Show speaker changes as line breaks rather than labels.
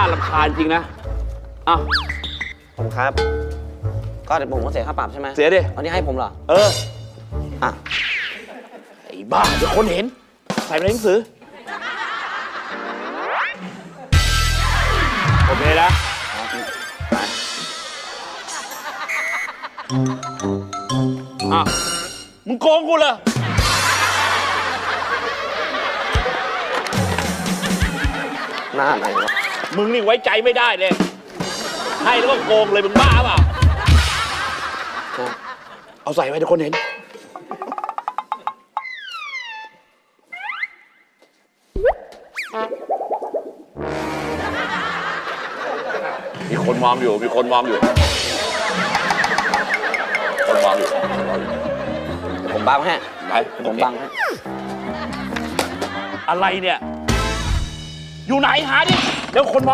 าลำคาญจริงนะอะ
ผมครับ ก็เดี๋ยวผมก็เสียค่าปรับใช่ไหม
เสียดิ
วันนี้ให้ผมเหรอ
เออ
อะ
ไอ้บ้าเดี๋ยวคนเห็น ใส่ไปในหนังสือ โอเคนะไปอะมึงโกงกูเหรอ
หน้าไหนวะ
มึงนี่ไว้ใจไม่ได้เลย ให้แล้วก็โกงเลยมึงบ้าเปล่าเอาใส่ไว้เดี๋ยวคนเห็น มีคนมองอยู่ มีคนมองอยู่ คนมองอยู่
ผมบังให้
ไหน
ผมบังให้
อะไรเนี่ย อยู่ไหนหาดิเดี๋ยวคนมอง